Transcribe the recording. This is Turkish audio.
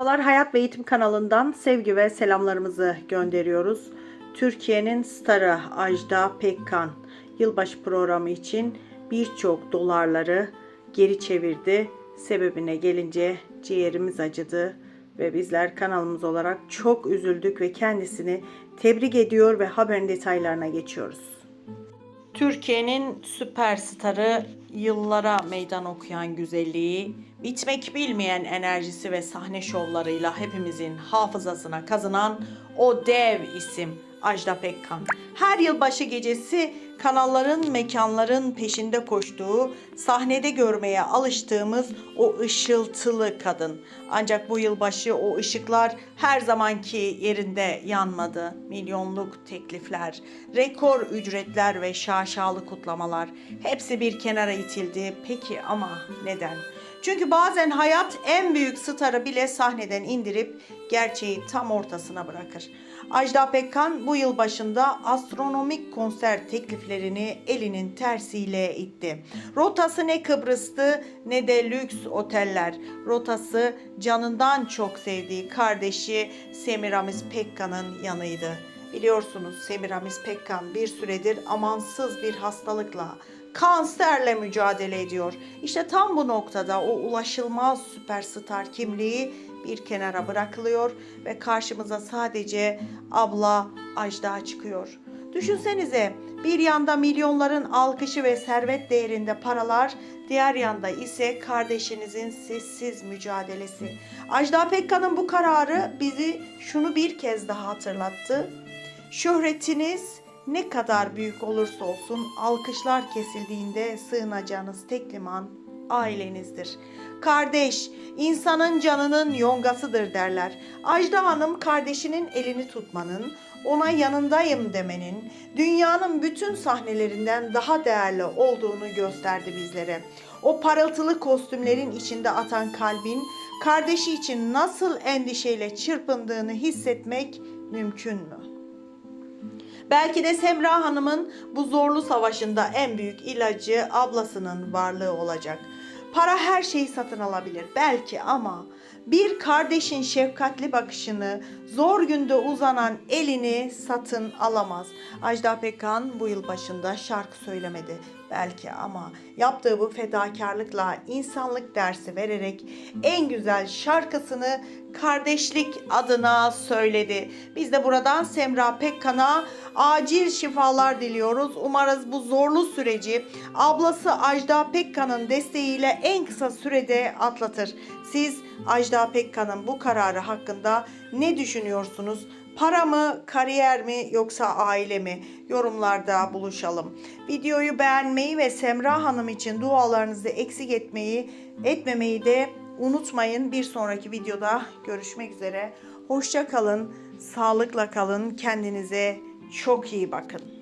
Merhabalar Hayat ve Eğitim kanalından sevgi ve selamlarımızı gönderiyoruz. Türkiye'nin starı Ajda Pekkan yılbaşı programı için birçok dolarları geri çevirdi. Sebebine gelince ciğerimiz acıdı ve bizler kanalımız olarak çok üzüldük ve kendisini tebrik ediyor ve haberin detaylarına geçiyoruz. Türkiye'nin süperstarı yıllara meydan okuyan güzelliği, bitmek bilmeyen enerjisi ve sahne şovlarıyla hepimizin hafızasına kazınan o dev isim Ajda Pekkan. Her yılbaşı gecesi kanalların, mekanların peşinde koştuğu, sahnede görmeye alıştığımız o ışıltılı kadın. Ancak bu yılbaşı o ışıklar her zamanki yerinde yanmadı. Milyonluk teklifler, rekor ücretler ve şaşalı kutlamalar hepsi bir kenara itildi. Peki ama neden? Çünkü bazen hayat en büyük starı bile sahneden indirip gerçeği tam ortasına bırakır. Ajda Pekkan bu yıl başında astronomik konser tekliflerini elinin tersiyle itti. Rotası ne Kıbrıs'tı ne de lüks oteller. Rotası canından çok sevdiği kardeşi Semiramis Pekkan'ın yanıydı. Biliyorsunuz Semiramis Pekkan bir süredir amansız bir hastalıkla kanserle mücadele ediyor. İşte tam bu noktada o ulaşılmaz süperstar kimliği bir kenara bırakılıyor ve karşımıza sadece abla Ajda çıkıyor. Düşünsenize bir yanda milyonların alkışı ve servet değerinde paralar, diğer yanda ise kardeşinizin sessiz mücadelesi. Ajda Pekkan'ın bu kararı bizi şunu bir kez daha hatırlattı. Şöhretiniz ne kadar büyük olursa olsun alkışlar kesildiğinde sığınacağınız tek liman ailenizdir. Kardeş, insanın canının yongasıdır derler. Ajda Hanım kardeşinin elini tutmanın, ona yanındayım demenin, dünyanın bütün sahnelerinden daha değerli olduğunu gösterdi bizlere. O parıltılı kostümlerin içinde atan kalbin, kardeşi için nasıl endişeyle çırpındığını hissetmek mümkün mü? Belki de Semra Hanım'ın bu zorlu savaşında en büyük ilacı ablasının varlığı olacak. Para her şeyi satın alabilir belki ama bir kardeşin şefkatli bakışını, zor günde uzanan elini satın alamaz. Ajda Pekkan bu yıl başında şarkı söylemedi belki ama yaptığı bu fedakarlıkla insanlık dersi vererek en güzel şarkısını kardeşlik adına söyledi. Biz de buradan Semra Pekkan'a acil şifalar diliyoruz. Umarız bu zorlu süreci ablası Ajda Pekkan'ın desteğiyle en kısa sürede atlatır. Siz Ajda Pekkan'ın bu kararı hakkında ne düşünüyorsunuz? Para mı, kariyer mi yoksa aile mi? Yorumlarda buluşalım. Videoyu beğenmeyi ve Semra Hanım için dualarınızı eksik etmeyi, etmemeyi de unutmayın. Bir sonraki videoda görüşmek üzere. Hoşça kalın, sağlıkla kalın, kendinize çok iyi bakın.